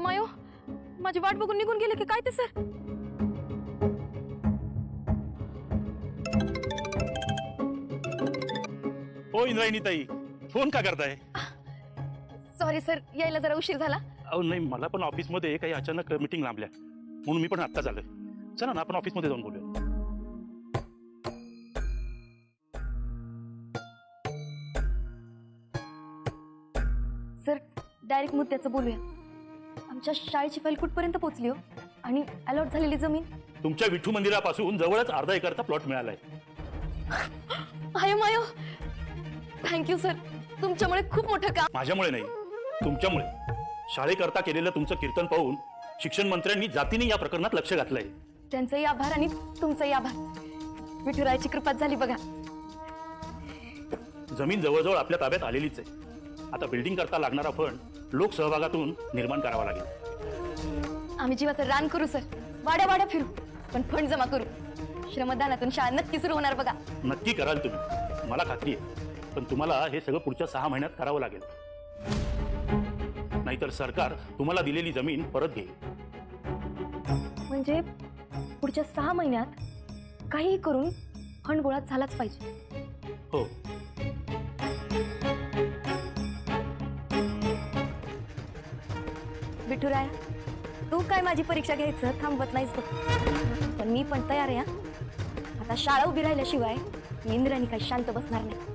माझी वाट बघून निघून गेले की काय ते सर? हो इंद्रायणी ताई फोन का करताय? Sorry sir. यायला जरा उशीर झाला. अहो नाही मला पण ऑफिसमध्ये काही अचानक मीटिंग लांबल्या. म्हणून मी पण आत्ता झालोय. चला ना आपण ऑफिसमध्ये जाऊन बोलूया. सर डायरेक्ट मुद्द्याचं बोलूया. आमच्या शाळेची फाईल कुठपर्यंत पोहोचली हो? आणि अलॉट झालेली जमीन? तुमच्या विठू मंदिरापासून जवळच अर्धा एकरचा प्लॉट मिळालाय. आयो मायो. थँक्यू सर तुमच्यामुळे खूप मोठं काम. माझ्यामुळे नाही तुमच्यामुळे. शाळेकरता केलेलं तुमचं कीर्तन पाहून शिक्षण मंत्र्यांनी जातीने या प्रकरणात लक्ष घातलंय. त्यांचाही आभार आणि तुमचाही आभार. विठुरायाची कृपात झाली बघा. जमीन जवळजवळ आपल्या ताब्यात आलेलीच आहे. आता बिल्डिंग करता लागणारा फंड लोकसहभागातून निर्माण करावा लागेल. आम्ही जीवाचं रान करू सर. वाड्या वाड्या फिरू पण फंड जमा करू. श्रमदानातून शाळा नक्की सुरू होणार बघा. नक्की कराल तुम्ही. मला खात्री आहे पण तुम्हाला हे सगळं पुढच्या सहा महिन्यात करावं लागेल. नाहीतर सरकार तुम्हाला दिलेली जमीन परत घेईल. म्हणजे पुढच्या सहा महिन्यात काहीही करून फंड गोळा झालाच पाहिजे. हो. विठुराया तू काय माझी परीक्षा घ्यायचं? थांबवत नाहीस बघ. पण मी पण तयार आहे हा. आता शाळा उभी राहिल्याशिवाय मी इंद्राणी काही शांत बसणार नाही.